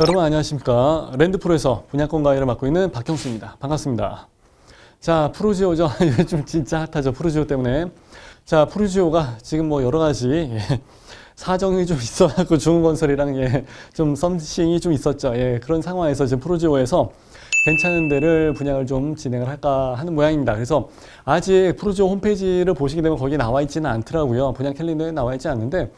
여러분 안녕하십니까? 랜드프로에서 분양권 가이를 맡고 있는 박형수입니다. 반갑습니다 자 프로지오죠 요즘 진짜 핫하죠 프로지오 때문에 자 프로지오가 지금 뭐 여러 가지 예, 사정이 좀 있어갖고 중흥건설이랑 예, 좀 썸씽이 좀 있었죠 예, 그런 상황에서 지금 프로지오에서 괜찮은 데를 분양을 좀 진행을 할까 하는 모양입니다. 그래서 아직 프로지오 홈페이지를 보시게 되면 거기 나와 있지는 않더라고요. 분양 캘린더에 나와 있지 않는데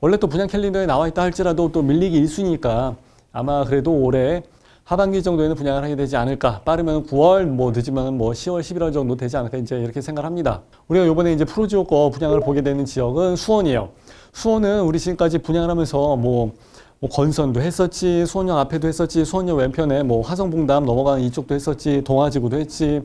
원래 또 분양 캘린더에 나와 있다 할지라도 또 밀리기 일순위니까 아마 그래도 올해 하반기 정도에는 분양을 하게 되지 않을까. 빠르면 9월, 뭐 늦으면 뭐 10월, 11월 정도 되지 않을까 이제 이렇게 생각을 합니다. 우리가 이번에 이제 프로지오 거 분양을 보게 되는 지역은 수원이에요. 수원은 우리 지금까지 분양을 하면서 뭐, 뭐 건선도 했었지, 수원역 앞에도 했었지, 수원역 왼편에 뭐 화성봉담 넘어가는 이쪽도 했었지, 동아지구도 했지.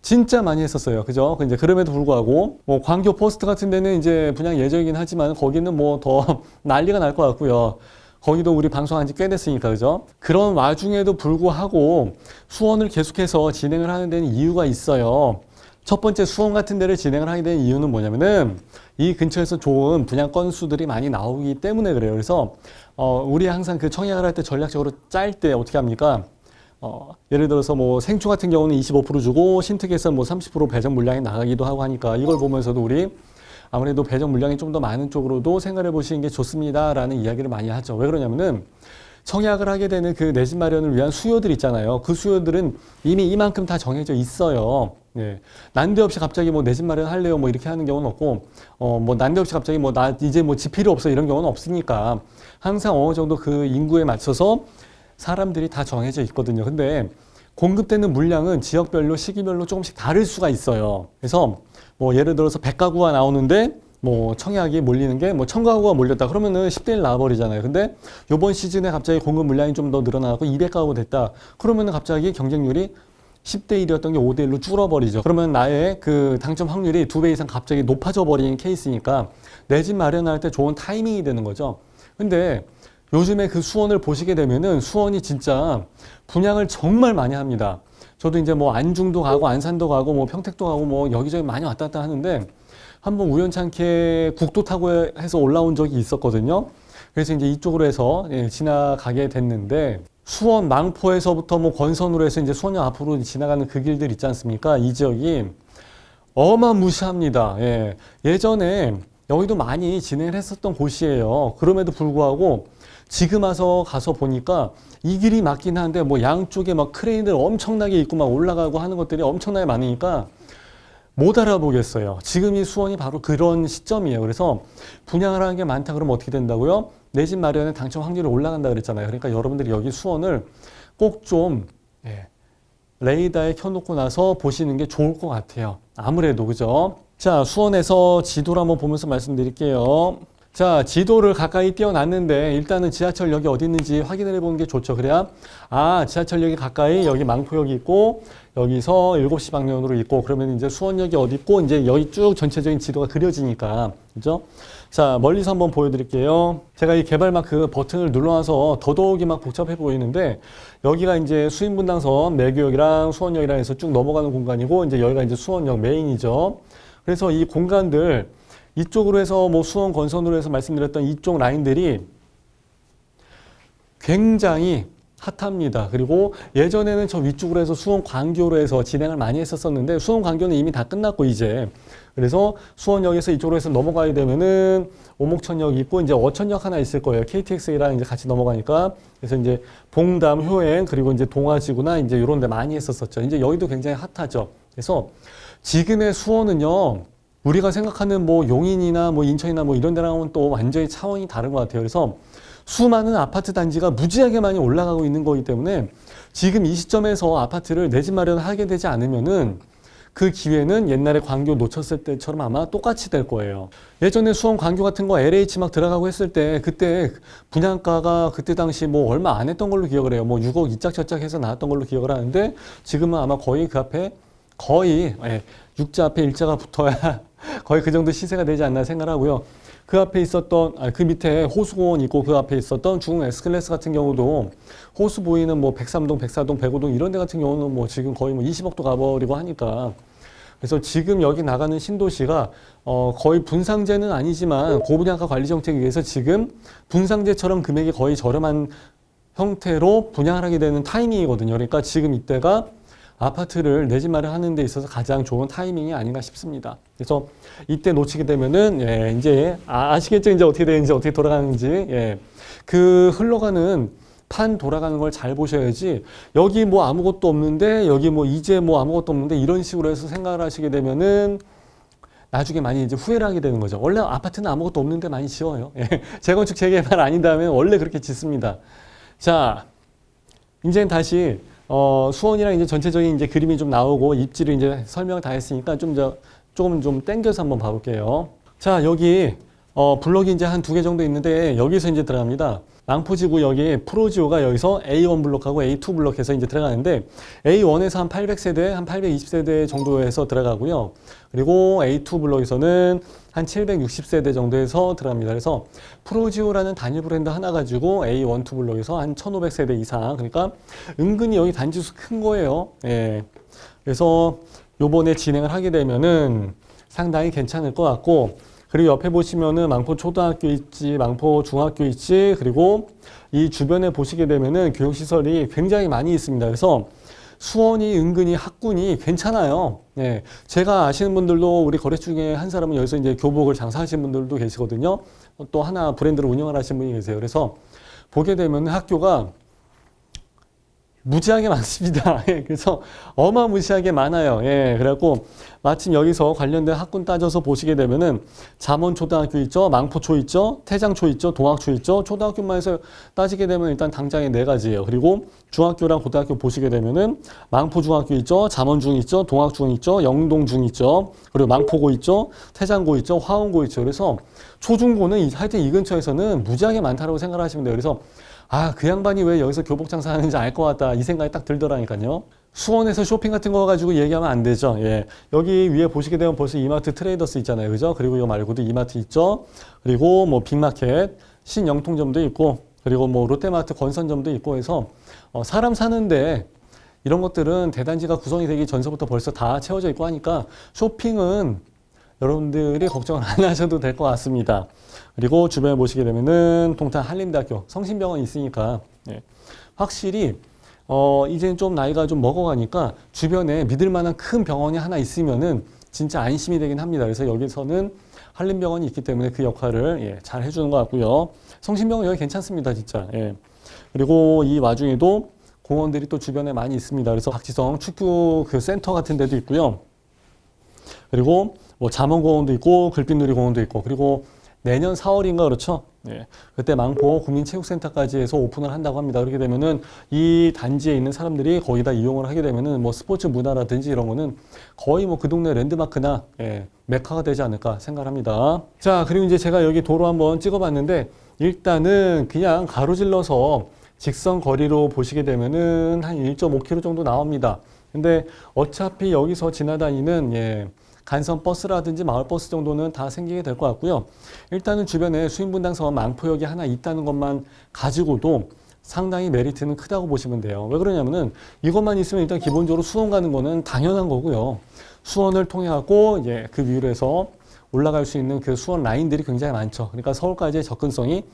진짜 많이 했었어요. 그죠? 그 이제 그럼에도 불구하고 뭐 광교 포스트 같은 데는 이제 분양 예정이긴 하지만 거기는 뭐 더 난리가 날 것 같고요. 거기도 우리 방송한 지 꽤 됐으니까 그죠? 그런 와중에도 불구하고 수원을 계속해서 진행을 하는 데는 이유가 있어요. 첫 번째 수원 같은 데를 진행을 하게 된 이유는 뭐냐면은 이 근처에서 좋은 분양 건수들이 많이 나오기 때문에 그래요. 그래서 어 우리 항상 그 청약을 할 때 전략적으로 짤 때 어떻게 합니까? 어, 예를 들어서 뭐 생초 같은 경우는 25% 주고 신특에서 뭐30% 배정 물량이 나가기도 하고 하니까 이걸 보면서도 우리 아무래도 배정 물량이 좀 더 많은 쪽으로도 생각해 보시는 게 좋습니다라는 이야기를 많이 하죠. 왜 그러냐면은 청약을 하게 되는 그 내 집 마련을 위한 수요들 있잖아요. 그 수요들은 이미 이만큼 다 정해져 있어요. 예. 난데없이 갑자기 뭐 내 집 마련 할래요 뭐 이렇게 하는 경우는 없고 어 뭐 난데없이 갑자기 뭐 나 이제 뭐 집 필요 없어 이런 경우는 없으니까 항상 어느 정도 그 인구에 맞춰서 사람들이 다 정해져 있거든요. 근데 공급되는 물량은 지역별로 시기별로 조금씩 다를 수가 있어요. 그래서 뭐 예를 들어서 100가구가 나오는데 뭐 청약이 몰리는 게뭐 1000가구가 몰렸다 그러면은 10대 1 나와버리잖아요. 근데 요번 시즌에 갑자기 공급 물량이 좀 더 늘어나고 200가구 됐다. 그러면은 갑자기 경쟁률이 10대 1이었던 게 5대 1로 줄어버리죠. 그러면 나의 그 당첨 확률이 두 배 이상 갑자기 높아져 버리는 케이스니까 내 집 마련할 때 좋은 타이밍이 되는 거죠. 근데 요즘에 그 수원을 보시게 되면은 수원이 진짜 분양을 정말 많이 합니다. 저도 이제 뭐 안중도 가고 안산도 가고 뭐 평택도 가고 뭐 여기저기 많이 왔다 갔다 하는데 한번 우연찮게 국도 타고 해서 올라온 적이 있었거든요. 그래서 이제 이쪽으로 해서 예, 지나가게 됐는데 수원 망포에서부터 뭐 권선으로 해서 이제 수원역 앞으로 지나가는 그 길들 있지 않습니까? 이 지역이 어마무시합니다. 예. 예전에 여기도 많이 진행을 했었던 곳이에요. 그럼에도 불구하고 지금 와서 가서 보니까 이 길이 맞긴 한데 뭐 양쪽에 막 크레인들 엄청나게 있고 막 올라가고 하는 것들이 엄청나게 많으니까 못 알아보겠어요. 지금 이 수원이 바로 그런 시점이에요. 그래서 분양을 하는 게 많다 그러면 어떻게 된다고요? 내 집 마련에 당첨 확률이 올라간다 그랬잖아요. 그러니까 여러분들이 여기 수원을 꼭좀 예, 레이더에 켜놓고 나서 보시는 게 좋을 것 같아요. 아무래도 그죠? 자 수원에서 지도를 한번 보면서 말씀드릴게요. 자, 지도를 가까이 띄워놨는데 일단은 지하철역이 어디 있는지 확인을 해보는 게 좋죠. 그래야 아, 지하철역이 가까이 여기 망포역이 있고 여기서 7시 방면으로 있고 그러면 이제 수원역이 어디 있고 이제 여기 쭉 전체적인 지도가 그려지니까 그죠? 자, 멀리서 한번 보여드릴게요. 제가 이 개발 마크 버튼을 눌러놔서 더더욱이 막 복잡해 보이는데 여기가 이제 수인분당선 내교역이랑 수원역이랑 해서 쭉 넘어가는 공간이고 이제 여기가 이제 수원역 메인이죠. 그래서 이 공간들 이쪽으로 해서 뭐 수원 건선으로 해서 말씀드렸던 이쪽 라인들이 굉장히 핫합니다. 그리고 예전에는 저 위쪽으로 해서 수원 광교로 해서 진행을 많이 했었었는데 수원 광교는 이미 다 끝났고 이제 그래서 수원역에서 이쪽으로 해서 넘어가야 되면은 오목천역 있고 이제 어천역 하나 있을 거예요. KTX랑 이제 같이 넘어가니까 그래서 이제 봉담, 효행 그리고 이제 동아지구나 이제 이런 데 많이 했었었죠. 이제 여기도 굉장히 핫하죠. 그래서 지금의 수원은요. 우리가 생각하는 뭐 용인이나 뭐 인천이나 뭐 이런 데랑은 또 완전히 차원이 다른 것 같아요. 그래서 수많은 아파트 단지가 무지하게 많이 올라가고 있는 거기 때문에 지금 이 시점에서 아파트를 내 집 마련을 하게 되지 않으면은 그 기회는 옛날에 광교 놓쳤을 때처럼 아마 똑같이 될 거예요. 예전에 수원 광교 같은 거 LH 막 들어가고 했을 때 그때 분양가가 그때 당시 뭐 얼마 안 했던 걸로 기억을 해요. 뭐 6억 이짝 저짝 해서 나왔던 걸로 기억을 하는데 지금은 아마 거의 그 앞에 거의 예, 육자 앞에 일자가 붙어야 거의 그 정도 시세가 되지 않나 생각하고요. 그 앞에 있었던 아, 그 밑에 호수공원 있고 그 앞에 있었던 중흥 S클래스 같은 경우도 호수 보이는 뭐 백삼동, 백사동, 백오동 이런 데 같은 경우는 뭐 지금 거의 뭐 20억도 가버리고 하니까 그래서 지금 여기 나가는 신도시가 어 거의 분상제는 아니지만 고분양가 관리 정책에 의해서 지금 분상제처럼 금액이 거의 저렴한 형태로 분양을 하게 되는 타이밍이거든요. 그러니까 지금 이때가 아파트를 내 집 마련하는 데 있어서 가장 좋은 타이밍이 아닌가 싶습니다. 그래서 이때 놓치게 되면은 예, 이제 아, 아시겠죠? 이제 어떻게 되는지 어떻게 돌아가는지 예. 그 흘러가는 판 돌아가는 걸 잘 보셔야지 여기 뭐 아무것도 없는데 여기 뭐 이제 뭐 아무것도 없는데 이런 식으로 해서 생각을 하시게 되면은 나중에 많이 이제 후회를 하게 되는 거죠. 원래 아파트는 아무것도 없는데 많이 지어요. 예. 재건축 재개발 아닌다면 원래 그렇게 짓습니다. 자, 이제는 다시 어, 수원이랑 이제 전체적인 이제 그림이 좀 나오고 입지를 이제 설명 다 했으니까 좀 저, 조금 좀 땡겨서 한번 봐볼게요. 자, 여기 어, 블럭이 이제 한 두 개 정도 있는데 여기서 이제 들어갑니다. 망포지구 여기 프로지오가 여기서 A1 블록하고 A2 블록해서 이제 들어가는데 A1에서 한 800세대, 한 820세대 정도에서 들어가고요. 그리고 A2 블록에서는 한 760세대 정도에서 들어갑니다. 그래서 프로지오라는 단일 브랜드 하나 가지고 A1, 2 블록에서 한 1500세대 이상. 그러니까 은근히 여기 단지수 큰 거예요. 예. 그래서 요번에 진행을 하게 되면은 상당히 괜찮을 것 같고 그리고 옆에 보시면은 망포 초등학교 있지, 망포 중학교 있지, 그리고 이 주변에 보시게 되면은 교육시설이 굉장히 많이 있습니다. 그래서 수원이 은근히 학군이 괜찮아요. 예. 제가 아시는 분들도 우리 거래 중에 한 사람은 여기서 이제 교복을 장사하시는 분들도 계시거든요. 또 하나 브랜드를 운영을 하시는 분이 계세요. 그래서 보게 되면 학교가 무지하게 많습니다. 예, 그래서 어마무시하게 많아요. 예, 그래갖고 마침 여기서 관련된 학군 따져서 보시게 되면은 잠원초등학교 있죠, 망포초 있죠, 태장초 있죠, 동학초 있죠. 초등학교만 해서 따지게 되면 일단 당장에 네 가지예요. 그리고 중학교랑 고등학교 보시게 되면은 망포중학교 있죠, 잠원중 있죠, 동학중 있죠, 영동중 있죠, 그리고 망포고 있죠, 태장고 있죠, 화원고 있죠. 그래서 초중고는 이- 하여튼 이 근처에서는 무지하게 많다라고 생각하시면 돼요. 그래서 아, 그 양반이 왜 여기서 교복 장사하는지 알 것 같다. 이 생각이 딱 들더라니까요. 수원에서 쇼핑 같은 거 가지고 얘기하면 안 되죠. 예. 여기 위에 보시게 되면 벌써 이마트 트레이더스 있잖아요. 그죠? 그리고 이거 말고도 이마트 있죠. 그리고 뭐 빅마켓, 신영통점도 있고, 그리고 뭐 롯데마트 건선점도 있고 해서 어, 사람 사는데 이런 것들은 대단지가 구성이 되기 전서부터 벌써 다 채워져 있고 하니까 쇼핑은 여러분들이 걱정을 안 하셔도 될 것 같습니다. 그리고 주변에 보시게 되면은 동탄 한림대학교 성심병원 있으니까 예. 확실히 어 이제는 좀 나이가 좀 먹어가니까 주변에 믿을 만한 큰 병원이 하나 있으면은 진짜 안심이 되긴 합니다. 그래서 여기서는 한림병원이 있기 때문에 그 역할을 예, 잘 해주는 것 같고요. 성심병원 여기 괜찮습니다, 진짜. 예. 그리고 이 와중에도 공원들이 또 주변에 많이 있습니다. 그래서 박지성 축구 그 센터 같은 데도 있고요. 그리고 뭐 잠원공원도 있고 글빛누리공원도 있고 그리고 내년 4월인가 그렇죠? 예. 그때 망포 국민체육센터까지 해서 오픈을 한다고 합니다. 그렇게 되면은 이 단지에 있는 사람들이 거기다 이용을 하게 되면은 뭐 스포츠 문화라든지 이런 거는 거의 뭐 그 동네 랜드마크나 예, 메카가 되지 않을까 생각합니다. 자, 그리고 이제 제가 여기 도로 한번 찍어봤는데 일단은 그냥 가로질러서 직선 거리로 보시게 되면은 한 1.5km 정도 나옵니다. 근데 어차피 여기서 지나다니는 예, 간선 버스라든지 마을 버스 정도는 다 생기게 될 것 같고요. 일단은 주변에 수인분당선 망포역이 하나 있다는 것만 가지고도 상당히 메리트는 크다고 보시면 돼요. 왜 그러냐면은 이것만 있으면 일단 기본적으로 수원 가는 거는 당연한 거고요. 수원을 통해 갖고 이제 그 위로 해서 올라갈 수 있는 그 수원 라인들이 굉장히 많죠. 그러니까 서울까지의 접근성이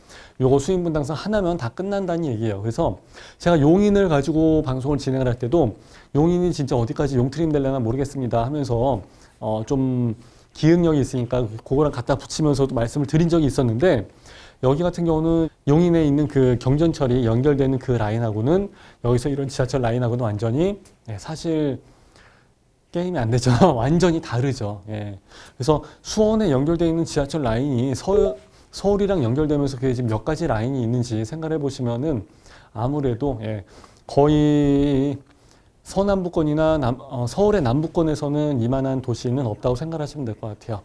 요거 수인분당선 하나면 다 끝난다는 얘기예요. 그래서 제가 용인을 가지고 방송을 진행을 할 때도 용인이 진짜 어디까지 용트림 될려나 모르겠습니다 하면서 어, 좀 기억력이 있으니까 그거랑 갖다 붙이면서도 말씀을 드린 적이 있었는데 여기 같은 경우는 용인에 있는 그 경전철이 연결되는 그 라인하고는 여기서 이런 지하철 라인하고는 완전히 네, 사실 게임이 안 되죠. 완전히 다르죠. 예. 그래서 수원에 연결되어 있는 지하철 라인이 서, 서울이랑 연결되면서 그게 지금 몇 가지 라인이 있는지 생각해 보시면은 아무래도 예, 거의 서남부권이나 남, 어, 서울의 남부권에서는 이만한 도시는 없다고 생각하시면 될 것 같아요.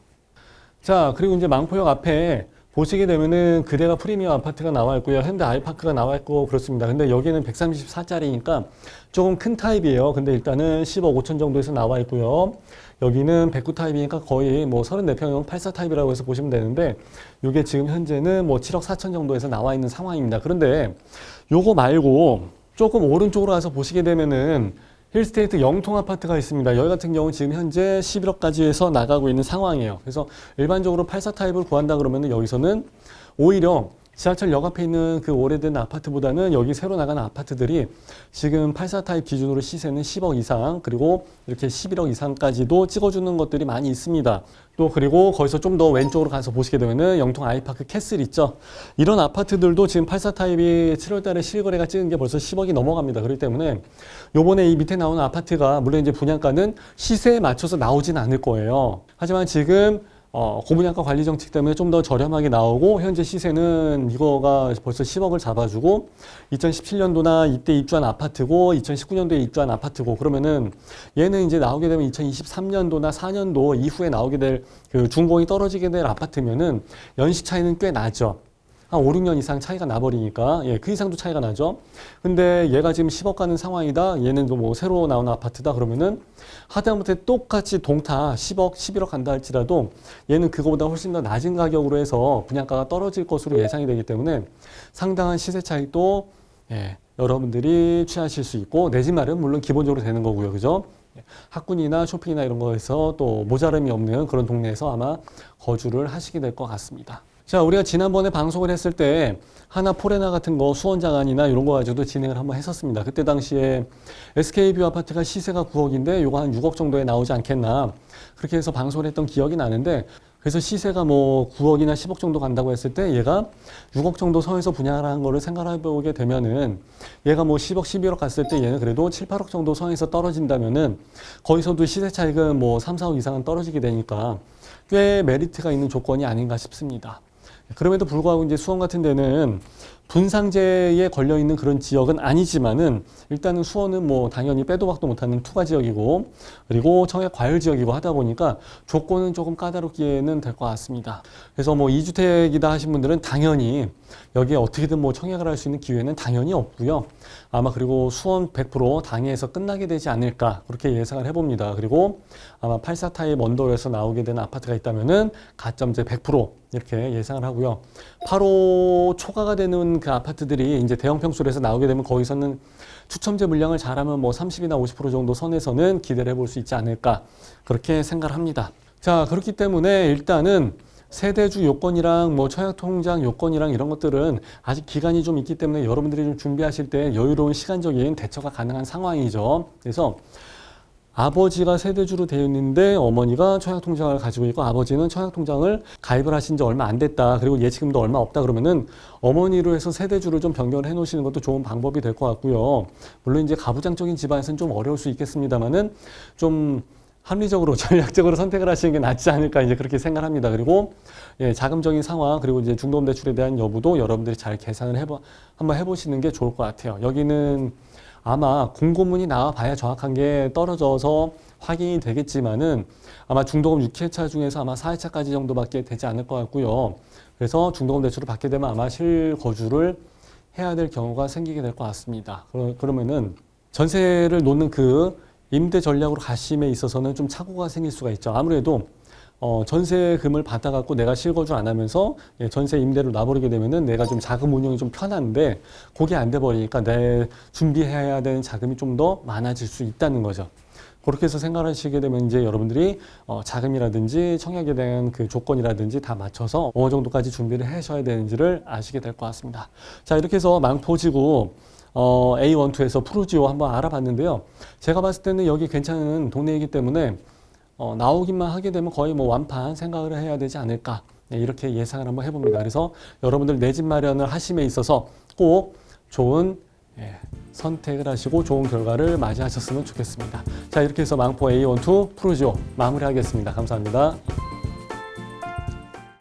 자, 그리고 이제 망포역 앞에 보시게 되면은 그대가 프리미엄 아파트가 나와 있고요. 현대 아이파크가 나와 있고 그렇습니다. 근데 여기는 134짜리니까 조금 큰 타입이에요. 근데 일단은 10억 5천 정도에서 나와 있고요. 여기는 109 타입이니까 거의 뭐 34평형 84 타입이라고 해서 보시면 되는데 이게 지금 현재는 뭐 7억 4천 정도에서 나와 있는 상황입니다. 그런데 요거 말고 조금 오른쪽으로 가서 보시게 되면은 힐스테이트 영통 아파트가 있습니다. 여기 같은 경우는 지금 현재 11억까지 해서 나가고 있는 상황이에요. 그래서 일반적으로 84 타입을 구한다 그러면은 여기서는 오히려 지하철역 앞에 있는 그 오래된 아파트보다는 여기 새로 나가는 아파트들이 지금 84 타입 기준으로 시세는 10억 이상 그리고 이렇게 11억 이상까지도 찍어주는 것들이 많이 있습니다. 또 그리고 거기서 좀 더 왼쪽으로 가서 보시게 되면은 영통 아이파크 캐슬 있죠. 이런 아파트들도 지금 84 타입이 7월 달에 실거래가 찍은 게 벌써 10억이 넘어갑니다. 그렇기 때문에 요번에 이 밑에 나오는 아파트가 물론 이제 분양가는 시세에 맞춰서 나오진 않을 거예요. 하지만 지금 어, 고분양가 관리 정책 때문에 좀 더 저렴하게 나오고 현재 시세는 이거가 벌써 10억을 잡아주고 2017년도나 이때 입주한 아파트고 2019년도에 입주한 아파트고 그러면은 얘는 이제 나오게 되면 2023년도나 4년도 이후에 나오게 될 그 준공이 떨어지게 될 아파트면은 연식 차이는 꽤 나죠. 한 5, 6년 이상 차이가 나버리니까 예, 그 이상도 차이가 나죠. 근데 얘가 지금 10억 가는 상황이다. 얘는 또뭐 새로 나온 아파트다 그러면은 하다못해 똑같이 동타 10억, 11억 간다 할지라도 얘는 그거보다 훨씬 더 낮은 가격으로 해서 분양가가 떨어질 것으로 예상이 되기 때문에 상당한 시세 차익도 예, 여러분들이 취하실 수 있고 내 집 마련 물론 기본적으로 되는 거고요. 그죠? 예, 학군이나 쇼핑이나 이런 거에서 또 모자람이 없는 그런 동네에서 아마 거주를 하시게 될 것 같습니다. 자, 우리가 지난번에 방송을 했을 때 하나 포레나 같은 거 수원 장안이나 이런 거 가지고도 진행을 한번 했었습니다. 그때 당시에 SK뷰 아파트가 시세가 9억인데 요거 한 6억 정도에 나오지 않겠나 그렇게 해서 방송을 했던 기억이 나는데 그래서 시세가 뭐 9억이나 10억 정도 간다고 했을 때 얘가 6억 정도 선에서 분양을 한 거를 생각해 보게 되면은 얘가 뭐 10억, 11억 갔을 때 얘는 그래도 7, 8억 정도 선에서 떨어진다면은 거기서도 시세 차익은 뭐 3, 4억 이상은 떨어지게 되니까 꽤 메리트가 있는 조건이 아닌가 싶습니다. 그럼에도 불구하고 이제 수원 같은 데는 분상제에 걸려 있는 그런 지역은 아니지만은 일단은 수원은 뭐 당연히 빼도 박도 못하는 투가 지역이고 그리고 청약 과열 지역이고 하다 보니까 조건은 조금 까다롭기에는 될 것 같습니다. 그래서 뭐 2주택이다 하신 분들은 당연히 여기에 어떻게든 뭐 청약을 할 수 있는 기회는 당연히 없고요. 아마 그리고 수원 100% 당해에서 끝나게 되지 않을까 그렇게 예상을 해봅니다. 그리고 아마 84 타입 언더에서 나오게 되는 아파트가 있다면은 가점제 100% 이렇게 예상을 하고요. 8호 초과가 되는 그 아파트들이 이제 대형 평수에서 나오게 되면 거기서는 추첨제 물량을 잘하면 뭐 30이나 50% 정도 선에서는 기대를 해볼 수 있지 않을까 그렇게 생각을 합니다. 자 그렇기 때문에 일단은 세대주 요건이랑 뭐 청약통장 요건이랑 이런 것들은 아직 기간이 좀 있기 때문에 여러분들이 좀 준비하실 때 여유로운 시간적인 대처가 가능한 상황이죠. 그래서 아버지가 세대주로 되어 있는데 어머니가 청약통장을 가지고 있고 아버지는 청약통장을 가입을 하신 지 얼마 안 됐다. 그리고 예치금도 얼마 없다 그러면은 어머니로 해서 세대주를 좀 변경을 해 놓으시는 것도 좋은 방법이 될 것 같고요. 물론 이제 가부장적인 집안에서는 좀 어려울 수 있겠습니다만은 좀 합리적으로 전략적으로 선택을 하시는 게 낫지 않을까 이제 그렇게 생각합니다. 그리고 예, 자금적인 상황 그리고 이제 중도금 대출에 대한 여부도 여러분들이 잘 계산을 해보 한번 해보시는 게 좋을 것 같아요. 여기는 아마 공고문이 나와 봐야 정확한 게 떨어져서 확인이 되겠지만은 아마 중도금 6회차 중에서 아마 4회차까지 정도밖에 되지 않을 것 같고요. 그래서 중도금 대출을 받게 되면 아마 실거주를 해야 될 경우가 생기게 될 것 같습니다. 그러, 그러면은 전세를 놓는 그 임대 전략으로 가심에 있어서는 좀 착오가 생길 수가 있죠. 아무래도 어, 전세금을 받아갖고 내가 실거주 안 하면서 예, 전세 임대를 놔버리게 되면은 내가 좀 자금 운용이 좀 편한데 그게 안 돼 버리니까 내 준비해야 되는 자금이 좀 더 많아질 수 있다는 거죠. 그렇게 해서 생각하시게 되면 이제 여러분들이 어, 자금이라든지 청약에 대한 그 조건이라든지 다 맞춰서 어느 정도까지 준비를 하셔야 되는지를 아시게 될 것 같습니다. 자, 이렇게 해서 망포지구 어, A12에서 프루지오 한번 알아봤는데요. 제가 봤을 때는 여기 괜찮은 동네이기 때문에 어, 나오기만 하게 되면 거의 뭐 완판 생각을 해야 되지 않을까. 네, 이렇게 예상을 한번 해봅니다. 그래서 여러분들 내 집 마련을 하심에 있어서 꼭 좋은 예, 선택을 하시고 좋은 결과를 맞이하셨으면 좋겠습니다. 자, 이렇게 해서 망포 A12 프로지오 마무리하겠습니다. 감사합니다.